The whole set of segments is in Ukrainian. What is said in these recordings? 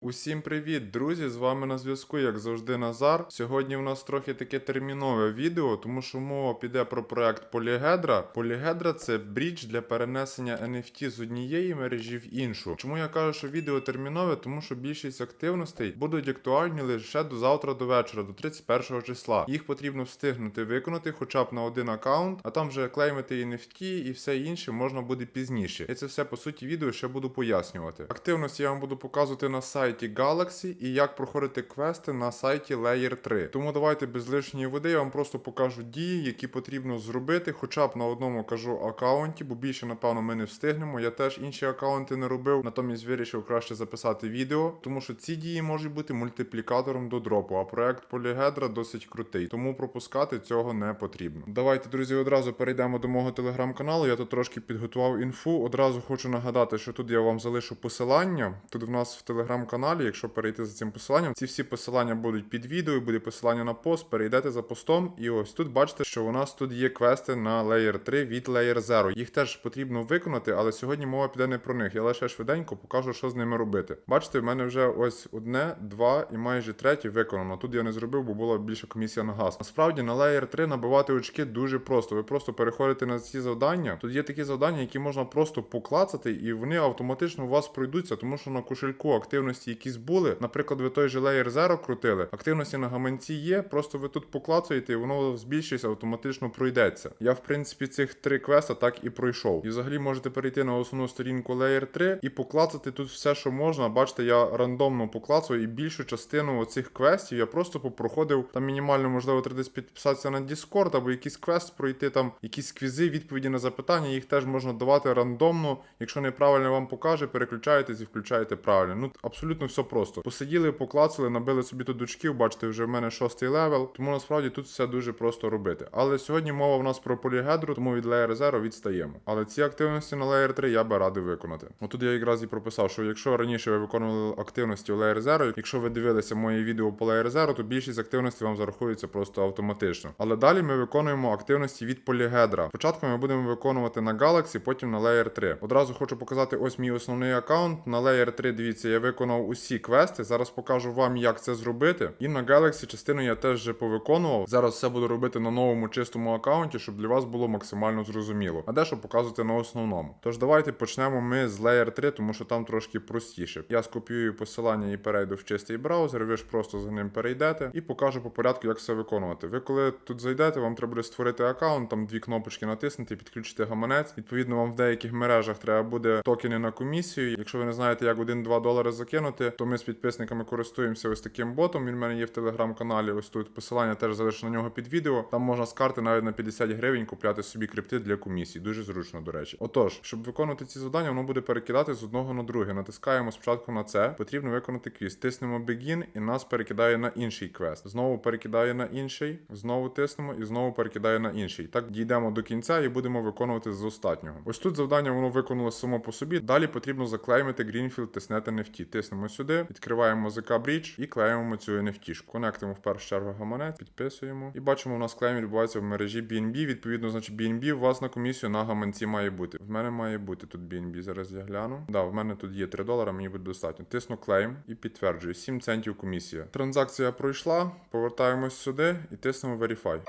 Усім привіт, друзі! З вами на зв'язку, як завжди, Назар. Сьогодні в нас трохи таке термінове відео, тому що мова піде про проект Polyhedra. Polyhedra – це брідж для перенесення NFT з однієї мережі в іншу. Чому я кажу, що відео термінове? Тому що більшість активностей будуть актуальні лише до завтра до вечора, до 31 числа. Їх потрібно встигнути виконати хоча б на один аккаунт, а там вже клеймити NFT і все інше можна буде пізніше. Я це все по суті відео ще буду пояснювати. Активності я вам буду показувати на сайті Galaxy і як проходити квести на сайті Layer 3. Тому давайте без лишньої води я вам просто покажу дії, які потрібно зробити, хоча б на одному кажу аккаунті, бо більше, напевно, ми не встигнемо. Я теж інші аккаунти не робив, натомість вирішив краще записати відео, тому що ці дії можуть бути мультиплікатором до дропу, а проект Polyhedra досить крутий, тому пропускати цього не потрібно. Давайте, друзі, одразу перейдемо до мого телеграм-каналу. Я тут трошки підготував інфу. Одразу хочу нагадати, що тут я вам залишу посилання. Тут в нас в телеграм-каналі, якщо перейти за цим посиланням, ці всі посилання будуть під відео, буде посилання на пост, перейдете за постом. І ось тут бачите, що у нас тут є квести на Layer 3 від Layer 0. Їх теж потрібно виконати, але сьогодні мова піде не про них. Я лише швиденько покажу, що з ними робити. Бачите, в мене вже ось одне, два і майже третє виконано. Тут я не зробив, бо була більша комісія на газ. Насправді на Layer 3 набивати очки дуже просто. Ви просто переходите на ці завдання. Тут є такі завдання, які можна просто поклацати, і вони автоматично у вас пройдуться, тому що на кошельку активності якісь були. Наприклад, ви той же Layer 0 крутили. Активності на гаманці є, просто ви тут поклацуєте, і воно збільшується, автоматично пройдеться. Я, в принципі, цих три квеста так і пройшов. І взагалі можете перейти на основну сторінку Layer 3 і поклацати тут все, що можна. Бачите, я рандомно поклацую, і більшу частину оцих квестів я просто попроходив там мінімально, можливо, треба десь підписатися на Discord або якийсь квест пройти, там якісь квізи, відповіді на запитання, їх теж можна давати рандомно. Якщо неправильно вам покаже, переключаєтесь і включаєте правильно. Ну абсолютно все просто. Посиділи, поклацали, набили собі тут очків, бачите, вже в мене шостий левел, тому насправді тут все дуже просто робити. Але сьогодні мова в нас про полігедру, тому від Layer 0 відстаємо. Але ці активності на Layer 3 я би радий виконати. Отут я якраз і прописав, що якщо раніше ви виконували активності у Layer 0, якщо ви дивилися мої відео по Layer 0, то більшість активностей вам зарахується просто автоматично. Але далі ми виконуємо активності від полігедра. Спочатку ми будемо виконувати на Galaxy, потім на Layer 3. Одразу хочу показати ось мій основний аккаунт. На Layer 3, дивіться, я виконав усі квести. Зараз покажу вам, як це зробити. І на Galaxy частину я теж вже повиконував. Зараз все буду робити на новому чистому аккаунті, щоб для вас було максимально зрозуміло. А дещо показувати на основному. Тож давайте почнемо ми з Layer 3, тому що там трошки простіше. Я скопіюю посилання і перейду в чистий браузер. Ви ж просто за ним перейдете і покажу по порядку, як все виконувати. Ви коли тут зайдете, вам треба буде створити аккаунт, там дві кнопочки натиснути, підключити гаманець. Відповідно, вам в деяких мережах треба буде токени на комісію. Якщо ви не знаєте, як 1-2 долари закинути, то ми з підписниками користуємося ось таким ботом. Він в мене є в телеграм-каналі. Ось тут посилання теж залишу на нього під відео. Там можна з карти навіть на 50 гривень купляти собі крипти для комісії. Дуже зручно, до речі. Отож, щоб виконувати ці завдання, воно буде перекидати з одного на друге. Натискаємо спочатку на це. Потрібно виконати квіз. Тиснемо Begin і нас перекидає на інший квест. Знову перекидає на інший, знову тиснемо і знову перекидає на інший. Так дійдемо до кінця і будемо виконувати з останнього. Ось тут завдання воно виконало само по собі. Далі потрібно заклеймити Greenfield тиснете NFT. Тиснемо сюди, відкриваємо ZK Bridge і клеїмо цю NFT. Конектимо в першу чергу гаманець, підписуємо. І бачимо, у нас клейм відбувається в мережі BNB. Відповідно, значить BNB у вас на комісію на гаманці має бути. В мене має бути тут BNB. Зараз я гляну. Да, в мене тут є 3 долара, мені буде достатньо. Тисну клейм і підтверджую. 7 центів комісія. Транзакція пройшла. Повертаємось сюди і тиснемо Verify.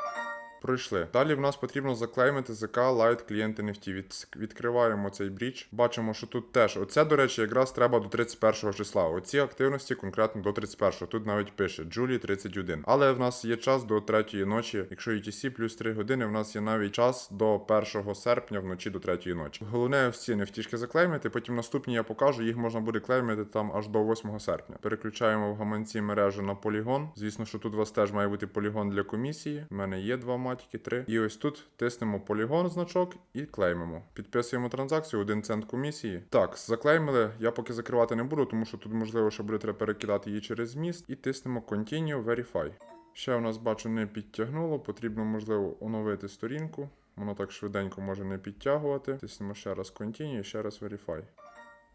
Пройшли. Далі в нас потрібно заклеймити ZK Lite Client NFT. Від, відкриваємо цей брідж. Бачимо, що тут теж. Оце, до речі, якраз треба до 31 числа. Оці активності конкретно до 31. Тут навіть пише Джулі 31. Але в нас є час до 3 ночі. Якщо UTC плюс 3 години, в нас є навіть час до 1 серпня вночі до 3 ночі. Головне всі NFT заклеймити, потім наступні я покажу, їх можна буде клеймити там аж до 8 серпня. Переключаємо в гаманці мережу на полігон. Звісно, що тут у вас теж має бути полігон для комісії. У мене є два матіки, три. І ось тут тиснемо полігон значок і клеймимо. Підписуємо транзакцію, 1 цент комісії. Так, заклеймили. Я поки закривати не буду, тому що тут можливо ще буде треба перекидати її через міст. І тиснемо Continue Verify. Ще у нас бачу не підтягнуло, потрібно, можливо, оновити сторінку. Воно так швиденько може не підтягувати. Тиснемо ще раз Continue і ще раз Verify.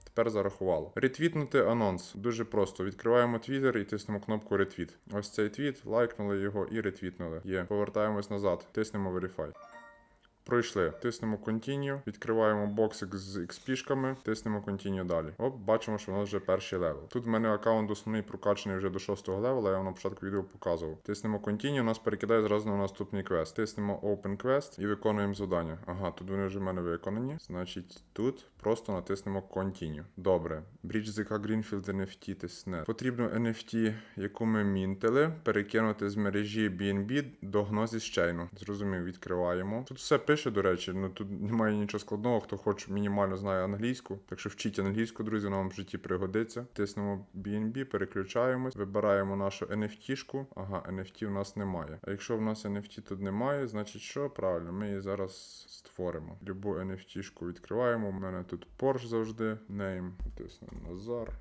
Тепер зарахувало. Ретвітнути анонс. Дуже просто. Відкриваємо твіттер і тиснемо кнопку ретвіт. Ось цей твіт, лайкнули його і ретвітнули. Є. Повертаємось назад. Тиснемо Verify. Пройшли. Тиснемо Continue, відкриваємо боксик з XP-шками, тиснемо Continue далі. Оп, бачимо, що у нас вже перший левел. Тут в мене аккаунт основний прокачаний вже до 6 левела, я вам на початку відео показував. Тиснемо Continue, нас перекидає зразу на наступний квест. Тиснемо Open Quest і виконуємо завдання. Ага, тут вони вже в мене виконані. Значить, тут просто натиснемо Continue. Добре. Bridge ZK Greenfield NFT тисне. Потрібно NFT, яку ми мінтили, перекинути з мережі BNB до Gnosis Chain. Зрозумів, відкриваємо. Тут все пише, до речі, ну тут немає нічого складного, хто хоч мінімально знає англійську. Так що вчіть англійську, друзі, нам в житті пригодиться. Тиснемо BNB, переключаємось, вибираємо нашу NFT-шку. Ага, NFT в нас немає. А якщо в нас NFT тут немає, значить що? Правильно, ми її зараз створимо. Любу NFT-шку відкриваємо. У мене тут Porsche завжди. Name. Тиснемо Назар.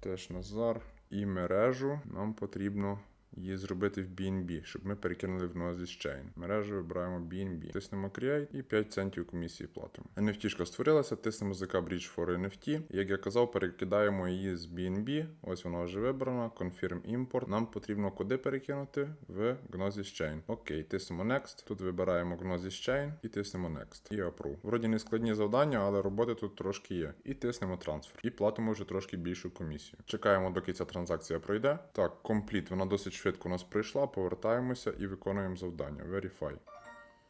Теж Назар. І мережу нам потрібно її зробити в BNB, щоб ми перекинули в Gnosis Chain. Мережу вибираємо BNB. Тиснемо Create і 5 центів комісії платимо. NFT-шка створилася, тиснемо ZK Bridge for NFT. Як я казав, перекидаємо її з BNB. Ось вона вже вибрана. Confirm Import. Нам потрібно куди перекинути? В Gnosis Chain. Окей, тиснемо Next. Тут вибираємо Gnosis Chain і тиснемо Next. І Approve. Вроді не складні завдання, але роботи тут трошки є. І тиснемо Transfer. І платимо вже трошки більшу комісію. Чекаємо, доки ця транзакція пройде. Так, Complete, вона досить швидко у нас прийшла. Повертаємося і виконуємо завдання. Verify.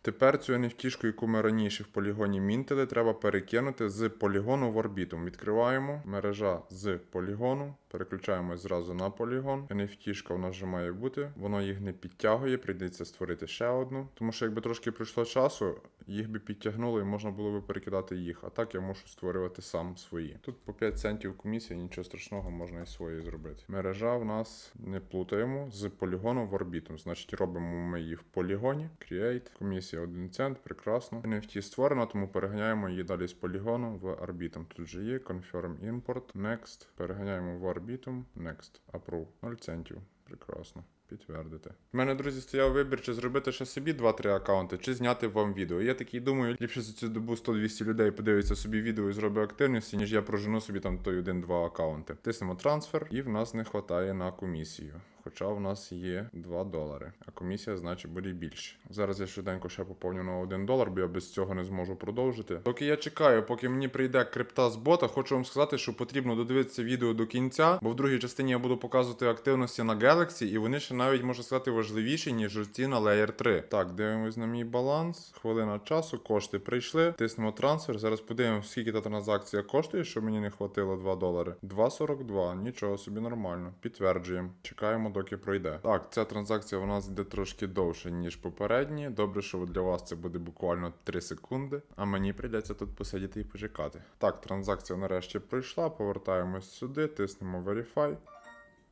Тепер цю NFT, яку ми раніше в полігоні мінтили, треба перекинути з полігону в орбітум. Відкриваємо мережа з полігону, переключаємось зразу на полігон. NFT в нас вже має бути, воно їх не підтягує, прийдеться створити ще одну. Тому що якби трошки пройшло часу, їх би підтягнуло і можна було би перекидати їх. А так я мушу створювати сам свої. Тут по 5 центів комісія, нічого страшного, можна і свої зробити. Мережа в нас не плутаємо з полігону в орбітум. Значить, робимо ми її в полігоні. Create. Комісія 1 цент, прекрасно. NFT створена, тому переганяємо її далі з полігону в орбітум. Тут же є Confirm Import. Next. Переганяємо в орбітум. Next. Approve. 0 центів. Прекрасно. Підтвердити. У мене, друзі, стояв вибір, чи зробити ще собі 2-3 аккаунти, чи зняти вам відео. Я такий думаю, ліпше за цю добу 100-200 людей подивиться собі відео і зробить активності, ніж я прожену собі там той один-два аккаунти. Тиснемо трансфер, і в нас не вистачає на комісію. Хоча в нас є 2 долари, а комісія, значить, буде більше. Зараз я швиденько ще поповню на 1 долар, бо я без цього не зможу продовжити. Поки я чекаю, поки мені прийде крипта з бота, хочу вам сказати, що потрібно додивитися відео до кінця, бо в другій частині я буду показувати активності на Galaxy, і вони ще навіть можна сказати важливіші, ніж ці на Layer 3. Так, дивимось на мій баланс. Хвилина часу, кошти прийшли. Тиснемо трансфер. Зараз подивимося, скільки та транзакція коштує, щоб мені не хватило 2 долари. 2,42. Нічого собі нормально. Підтверджуємо. Чекаємо, доки пройде. Так, ця транзакція у нас йде трошки довше, ніж попередні. Добре, що для вас це буде буквально 3 секунди, а мені прийдеться тут посидіти і почекати. Так, транзакція нарешті пройшла. Повертаємось сюди, тиснемо Verify.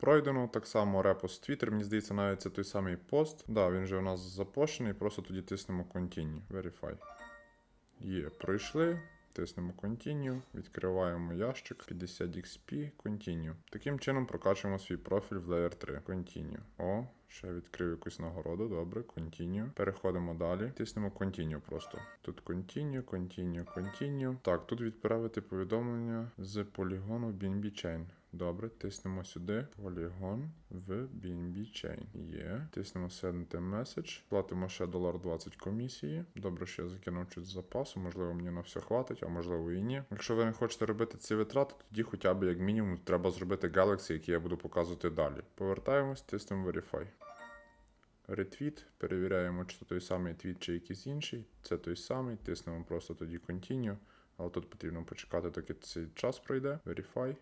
Пройдено так само репост Twitter, мені здається, навіть це той самий пост. Да, він вже у нас запущений, просто тоді тиснемо Continue. Verify. Є, пройшли. Тиснемо Continue, відкриваємо ящик 50 XP, Continue. Таким чином прокачуємо свій профіль в Layer 3. Continue. О, ще відкрив якусь нагороду. Добре, Continue. Переходимо далі. Тиснемо Continue просто. Тут Continue, Continue, Continue. Так, тут відправити повідомлення з полігону BNB Chain. Добре, тиснемо сюди. Полігон в BNB Chain. Є. Тиснемо Send message. Платимо ще долар 20 комісії. Добре, що я закинув чуть з запасу. Можливо, мені на все хватить, а можливо і ні. Якщо ви не хочете робити ці витрати, тоді хоча б як мінімум треба зробити Galaxy, який я буду показувати далі. Повертаємось, тиснемо Verify. Ретвіт, перевіряємо, чи це той самий твіт, чи якийсь інший. Це той самий, тиснемо просто тоді Continue. Але тут потрібно почекати, доки цей час пройде. Verify.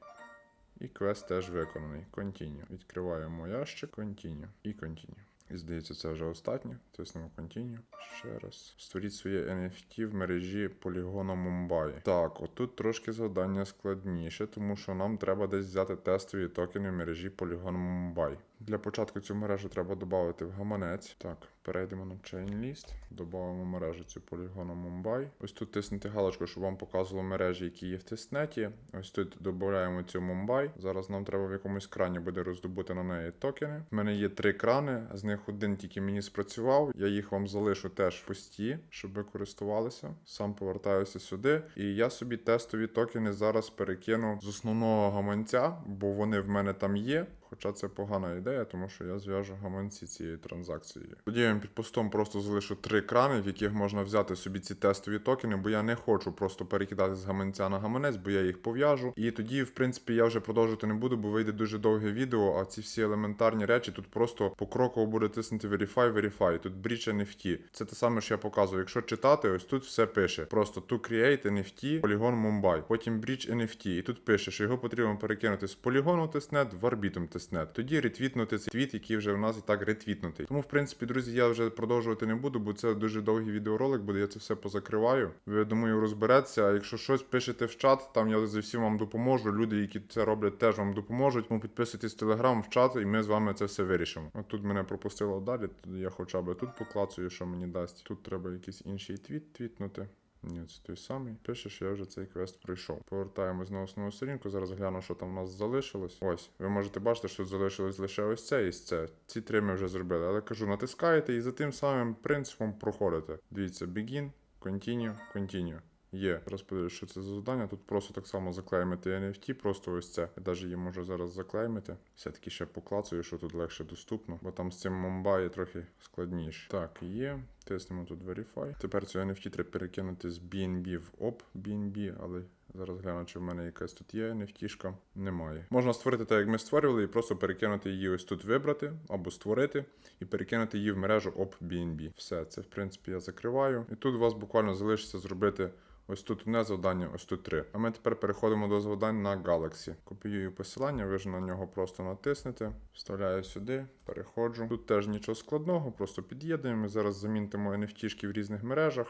І квест теж виконаний. Continue. Відкриваємо ящик, Continue. І Continue. І здається, це вже останнє. Тиснемо Continue. Ще раз. Створіть своє NFT в мережі полігону Мумбаї. Так, отут трошки завдання складніше, тому що нам треба десь взяти тестові токени в мережі полігону Мумбай. Для початку цю мережу треба додати в гаманець. Так, перейдемо на ChainList, додамо мережу цю полігону Мумбай. Ось тут тиснути галочку, щоб вам показувало мережі, які є в тестнеті. Ось тут додаємо цю Мумбай. Зараз нам треба в якомусь крані буде роздобути на неї токени. У мене є три крани, з них один тільки мені спрацював. Я їх вам залишу теж пусті, щоб ви користувалися. Сам повертаюся сюди. І я собі тестові токени зараз перекину з основного гаманця, бо вони в мене там є. Хоча це погана ідея, тому що я зв'яжу гаманці цією транзакцією. Тоді я під постом просто залишу три крани, в яких можна взяти собі ці тестові токени, бо я не хочу просто перекидати з гаманця на гаманець, бо я їх пов'яжу. І тоді, в принципі, я вже продовжувати не буду, бо вийде дуже довге відео. А ці всі елементарні речі тут просто покроково буде тиснути Verify, Verify. Тут Breach NFT. Це те саме, що я показую. Якщо читати, ось тут все пише. Просто to create NFT Polygon Mumbai. Потім Breach NFT. І тут пише, що його потрібно перекинути з полігону тестнет в Арбітум тестнет. Тоді ретвітнути цей твіт, який вже в нас і так ретвітнутий. Тому, в принципі, друзі, я вже продовжувати не буду, бо це дуже довгий відеоролик буде. Я це все позакриваю. Ви думаю, розбереться. А якщо щось пишете в чат, там я за всім вам допоможу. Люди, які це роблять, теж вам допоможуть. Тому підписуйтесь в телеграм, в чат, і ми з вами це все вирішимо. От тут мене пропустило далі. Я хоча б тут поклацаю, що мені дасть. Тут треба якийсь інший твіт твітнути. Ні, це той самий. Пише, що я вже цей квест пройшов. Повертаємось на основну сторінку. Зараз гляну, що там у нас залишилось. Ось, ви можете бачити, що залишилось лише ось це і це. Ці три ми вже зробили. Але кажу, натискаєте і за тим самим принципом проходите. Дивіться, begin, continue, continue. Є. Подивлюсь, що це за завдання. Тут просто так само заклеймити NFT, просто ось це. Я навіть її можу зараз заклеймити. Все-таки ще поклацаю, що тут легше доступно, бо там з цим Mumbai трохи складніше. Так, є. Тиснемо тут Verify. Тепер цю NFT треба перекинути з BNB в OP BNB, але зараз гляну, чи в мене якась тут є NFT-шка. Немає. Можна створити так, як ми створювали, і просто перекинути її ось тут вибрати або створити, і перекинути її в мережу OP BNB. Все, це в принципі я закриваю. І тут у вас буквально залишиться зробити. Ось тут одне завдання, ось тут три. А ми тепер переходимо до завдань на Galaxy. Копіюю посилання, ви ж на нього просто натиснете, вставляю сюди, переходжу. Тут теж нічого складного, просто під'єднуємо. Зараз замінтимо NFT-шки в різних мережах.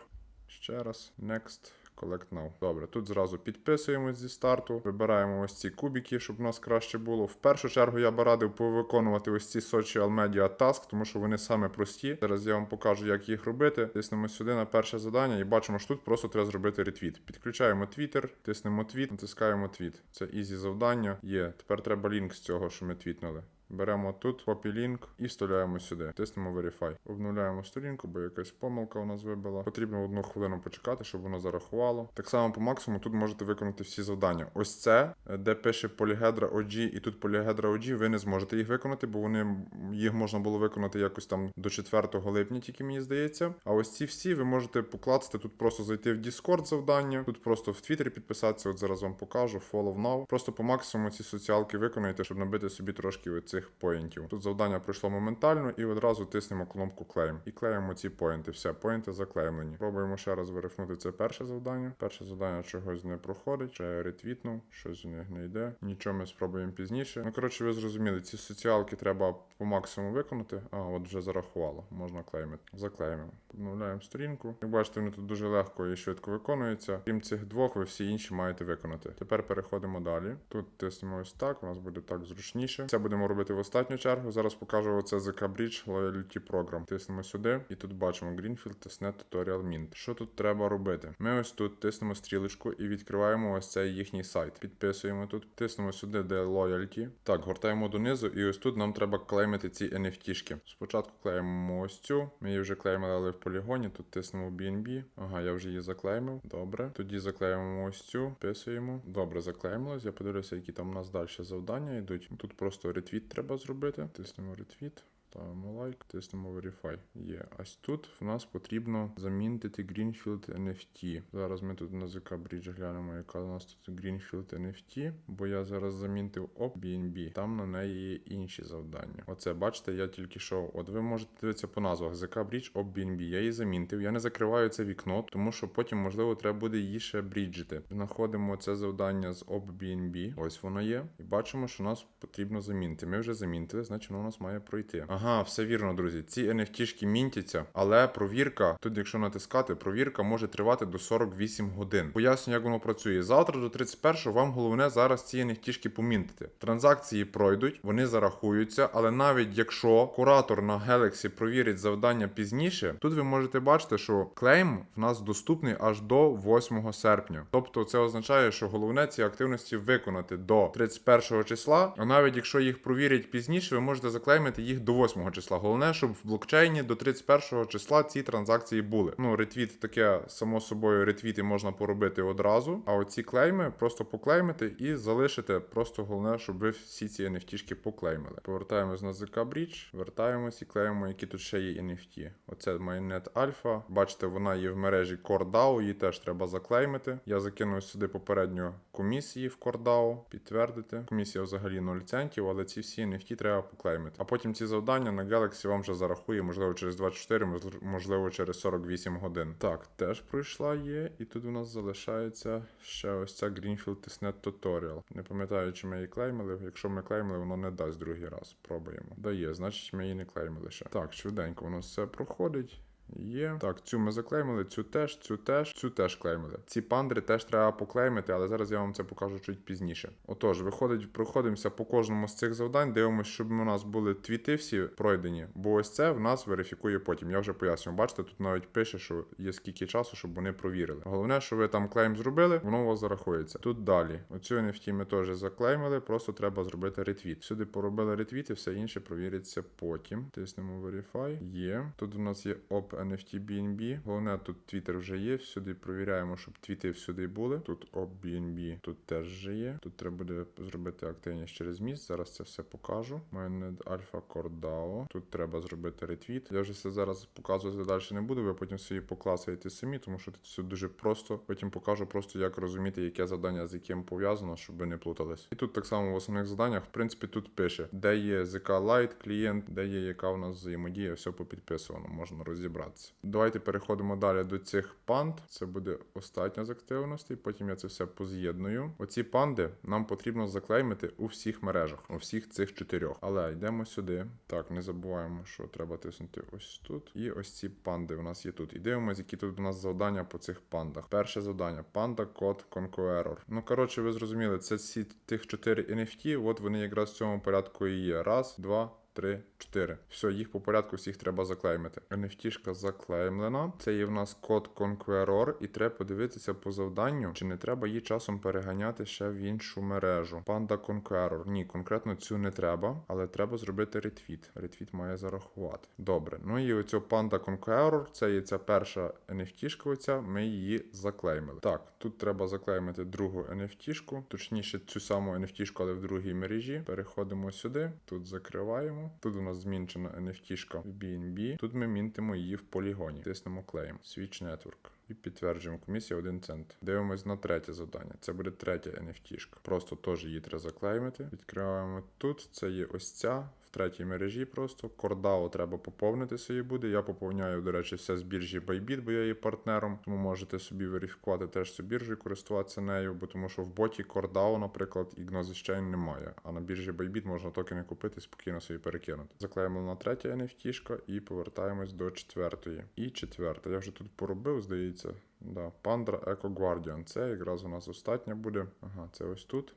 Ще раз. Next. Collect now. Добре, тут зразу підписуємось зі старту, вибираємо ось ці кубики, щоб у нас краще було. В першу чергу я би радив повиконувати ось ці Social Media Task, тому що вони саме прості. Зараз я вам покажу, як їх робити. Тиснемо сюди на перше завдання і бачимо, що тут просто треба зробити ретвіт. Підключаємо Twitter, тиснемо твіт, натискаємо твіт. Це ізі завдання. Є. Тепер треба лінк з цього, що ми твітнули. Беремо тут link і вставляємо сюди. Тиснемо Verify. Обновляємо сторінку, бо якась помилка у нас вибила. Потрібно одну хвилину почекати, щоб воно зарахувало. Так само по максимуму тут можете виконати всі завдання. Ось це, е, де пише Polyhedra OG і тут Polyhedra OG, ви не зможете їх виконати, бо вони їх можна було виконати якось там до 4 липня, тільки мені здається. А ось ці всі ви можете покласти тут, просто зайти в Discord завдання, тут просто в Твіттері підписатися. От зараз вам покажу. Follow now. Просто по максимуму ці соціалки виконайте, щоб набити собі трошки оцих поінтів. Тут завдання пройшло моментально і одразу тиснемо кнопку Claim. І клеїмо ці поінти. Все, поінти заклеймлені. Пробуємо ще раз верифнути це перше завдання. Перше завдання чогось не проходить. Ще ретвітнув, щось з них не йде. Нічого ми спробуємо пізніше. Ну коротше, ви зрозуміли, ці соціалки треба по максимуму виконати. А, от вже зарахувало. Можна клеймити. Заклеймимо. Обновляємо сторінку. Як бачите, вони тут дуже легко і швидко виконуються. Крім цих двох, ви всі інші маєте виконати. Тепер переходимо далі. Тут тиснемо ось так, у нас буде так зручніше. Це будемо робити в останню чергу. Зараз покажу оце ZK Bridge Loyalty Program. Тиснемо сюди, і тут бачимо Greenfield Testnet Tutorial Mint. Що тут треба робити? Ми ось тут тиснемо стрілочку і відкриваємо ось цей їхній сайт. Підписуємо тут, тиснемо сюди, де Loyalty. Так, гортаємо донизу, і ось тут нам треба клеймити ці NFT-шки. Спочатку клеїмо ось цю. Ми її вже клеймили, але в полігоні. Тут тиснемо BNB. Ага, я вже її заклеймив. Добре. Тоді заклеїмо ось цю, вписуємо. Добре, заклеймилось. Я подивлюся, які там у нас далі завдання йдуть. Тут просто ретвіт треба зробити. Тиснемо ретвіт. Ставимо лайк, тиснемо Verify. Є. Ось тут в нас потрібно замінити Greenfield NFT. Зараз ми тут на ZK Bridge глянемо, яка у нас тут Greenfield NFT, бо я зараз замінтив op BNB. Там на неї є інші завдання. Оце, бачите, я тільки що. От ви можете дивитися по назвах ZK Bridge op BNB. Я її замінтив. Я не закриваю це вікно, тому що потім, можливо, треба буде її ще бріджити. Знаходимо це завдання з op BNB. Ось воно є. І бачимо, що нас потрібно замінити. Ми вже замінтили, значить воно у нас має пройти. Ага, все вірно, друзі. Ці NFT-шки мінтяться, але провірка, тут, якщо натискати, провірка може тривати до 48 годин. Поясню, як воно працює. Завтра до 31 вам головне зараз ці NFT-шки помінтити. Транзакції пройдуть, вони зарахуються, але навіть якщо куратор на Galaxy провірить завдання пізніше, тут ви можете бачити, що клейм в нас доступний аж до 8 серпня. Тобто це означає, що головне ці активності виконати до 31 числа. А навіть якщо їх провірять пізніше, ви можете заклеймити їх до 28 числа. Головне, щоб в блокчейні до 31 числа ці транзакції були. Ну, ретвіт таке, само собою, ретвіти можна поробити одразу. А оці клейми просто поклеймити і залишити. Просто головне, щоб ви всі ці NFT-шки поклеймили. Повертаємось на ZK Bridge, вертаємось і клеїмо, які тут ще є NFT. Оце Mainnet Alpha. Бачите, вона є в мережі CoreDAO, її теж треба заклеймити. Я закинув сюди попередньо комісії в CoreDAO, підтвердити. Комісія взагалі 0 центів, але ці всі NFT треба поклеймити. А потім ці завдання на Galaxy вам вже зарахує, можливо, через 24, можл- можливо, через 48 годин. Так, теж пройшла є, і тут у нас залишається ще ось ця Greenfield Testnet Tutorial. Не пам'ятаю, чи ми її клеймили. Якщо ми клеймили, воно не дасть другий раз. Пробуємо. Дає, значить ми її не клеймили ще. Так, швиденько воно все проходить. Є. Так, цю ми заклеймили, цю теж, цю теж, цю теж клеймили. Ці пандри теж треба поклеймити, але зараз я вам це покажу чуть пізніше. Отож, виходить, проходимося по кожному з цих завдань, дивимося, щоб у нас були твіти всі пройдені, бо ось це в нас верифікує потім. Я вже пояснюю. Бачите, тут навіть пише, що є скільки часу, щоб вони провірили. Головне, що ви там клейм зробили, воно у вас зарахується. Тут далі. Оцю NFT ми теж заклеймили, просто треба зробити ретвіт. Сюди поробили ретвіт і все інше провіриться потім. Тиснемо Verify. Є. Тут у нас є Op NFT BNB. Головне, тут твіттер вже є. Всюди провіряємо, щоб твіти всюди були. Тут Op BNB тут теж вже є. Тут треба буде зробити активність через міст. Зараз це все покажу. Alpha Core DAO. Тут треба зробити ретвіт. Я вже це зараз показувати далі не буду. Ви потім собі покласуєте самі, тому що тут все дуже просто. Потім покажу просто, як розуміти, яке завдання з яким пов'язано, щоб ви не плутались. І тут так само в основних заданнях, в принципі, тут пише, де є ZK Lite клієнт, де є яка у нас взаємодія, все попідписувано, можна розібратися. Давайте переходимо далі до цих панд. Це буде остання з активностей. Потім я це все поз'єдную. Оці панди нам потрібно заклеймити у всіх мережах, у всіх цих чотирьох. Але йдемо сюди. Так, не забуваємо, що треба тиснути ось тут. І ось ці панди у нас є тут. І дивимося, які тут у нас завдання по цих пандах. Перше завдання: панда код Conqueror. Ну коротше, ви зрозуміли, це всі тих чотири NFT. От вони якраз в цьому порядку і є. Раз, два. 3, 4. Все, їх по порядку всіх треба заклеймити. NFT-шка заклеймлена. Це є в нас код Conqueror, і треба подивитися по завданню, чи не треба її часом переганяти ще в іншу мережу. Panda Conqueror. Ні, конкретно цю не треба, але треба зробити ретвіт. Ретвіт має зарахувати. Добре. Ну і оцю Panda Conqueror, це є ця перша NFT-шка оця, ми її заклеймили. Так, тут треба заклеймити другу NFT-шку, точніше цю саму NFT-шку, але в другій мережі. Переходимо сюди, тут закриваємо. Тут у нас змінчена NFT-шка в BNB. Тут ми мінтимо її в полігоні. Тиснемо клеєм Switch Network. І підтверджуємо комісія 1 цент. Дивимось на третє завдання. Це буде третя NFT-шка. Просто теж її треба заклеймити. Відкриваємо тут. Це є ось ця. В третій мережі просто. Кордао треба поповнити собі буде. Я поповняю, до речі, все з біржі Bybit, бо я є партнером. Тому можете собі верифікувати теж цю біржу і користуватися нею, бо тому що в боті Кордао, наприклад, і Gnosis немає. А на біржі Bybit можна токени купити спокійно собі перекинути. Заклеїмо на третя NFT і повертаємось до четвертої. І четверта. Я вже тут поробив, здається. Да, Pandra Eco Guardian. Це якраз у нас остання буде. Ага, це ось тут.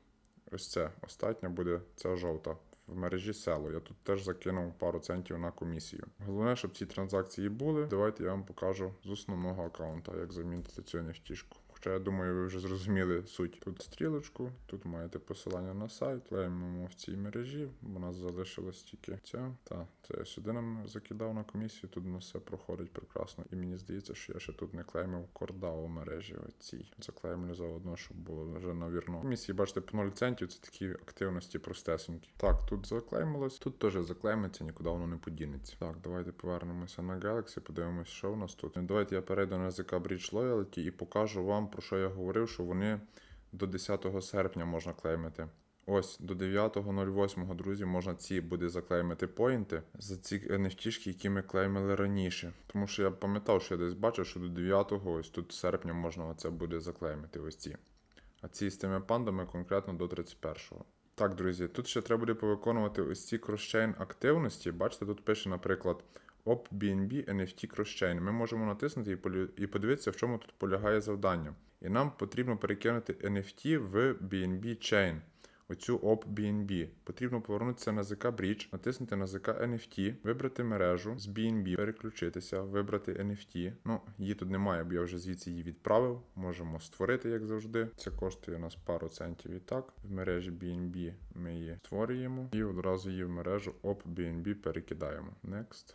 Ось це остання буде ця жовта. В мережі село. Я тут теж закинув пару центів на комісію. Головне, щоб ці транзакції були. Давайте я вам покажу з основного аккаунта, як замінити цю нефтішку. Хоча я думаю, ви вже зрозуміли суть. Тут стрілочку, тут маєте посилання на сайт, клеїмо в цій мережі. У нас залишилась тільки ця. Та це я сюди нам закидав на комісію. Тут нас все проходить прекрасно. І мені здається, що я ще тут не клеймив кордау мережі. Оцій заклеймлю заодно, щоб було вже навірно. Комісії, бачите, по 0 центів. Це такі активності простесенькі. Так, тут заклеймилось. Тут теж заклеймиться, нікуди воно не подінеться. Так, давайте повернемося на Galaxy, подивимось, що у нас тут. Давайте я перейду на ZK Bridge Loyalty і покажу вам, про що я говорив, що вони до 10 серпня можна клеймити. Ось до 9.08, друзі, можна ці буде заклеймити поінти за ці NFT, які ми клеймили раніше. Тому що я пам'ятав, що я десь бачив, що до 9-го, ось тут серпня можна оце буде заклеймити. Ось ці. А ці з тими пандами конкретно до 31-го. Так, друзі, тут ще треба буде повиконувати ось ці кросчейн активності. Бачите, тут пише, наприклад, Op BNB NFT Crosschain. Ми можемо натиснути і подивитися, в чому тут полягає завдання. І нам потрібно перекинути NFT в BNB Chain. оцю op BNB. Потрібно повернутися на ZK Bridge, натиснути на ZK NFT, вибрати мережу з BNB, переключитися, вибрати NFT. Ну, її тут немає, бо я вже звідси її відправив. Можемо створити, як завжди. Це коштує у нас пару центів і так. В мережі BNB ми її створюємо і одразу її в мережу op BNB перекидаємо. Next.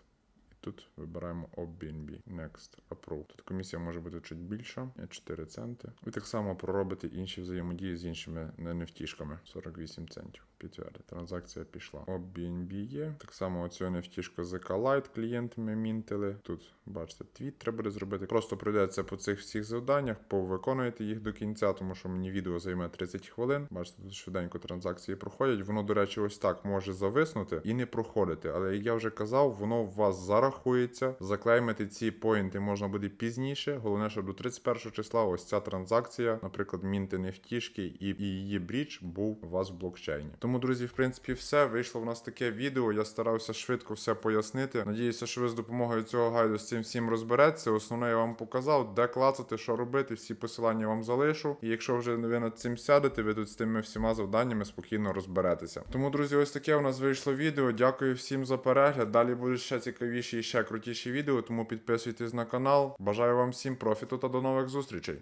Тут вибираємо OBNB. Next Approve. Тут комісія може бути чуть більша, 4 центи. І так само проробити інші взаємодії з іншими NFT-шками. 48 центів. Підтвердити. Транзакція пішла. OBNB є. Так само оцю NFT-шку ZK Lite клієнти ми мінтили. Тут, бачите, твіт треба буде зробити. Просто пройдеться по цих всіх завданнях, повиконуєте їх до кінця, тому що мені відео займе 30 хвилин. Бачите, тут швиденько транзакції проходять. Воно, до речі, ось так може зависнути і не проходити. Але як я вже казав, воно в вас зарахується. Заклеймити ці поінти можна буде пізніше. Головне, щоб до 31 числа ось ця транзакція, наприклад, мінти нефтішки і, її брідж був у вас в блокчейні. Тому, друзі, в принципі, все. Вийшло в нас таке відео. Я старався швидко все пояснити. Надіюся, що ви з допомогою цього гайду з цим всім розберетеся. Основне я вам показав, де клацати, що робити. Всі посилання вам залишу. І якщо вже ви над цим сядете, ви тут з тими всіма завданнями спокійно розберетеся. Тому, друзі, ось таке у нас вийшло відео. Дякую всім за перегляд. Далі будуть ще цікавіші і ще крутіші відео. Тому підписуйтесь на канал. Бажаю вам всім профіту та до нових зустрічей.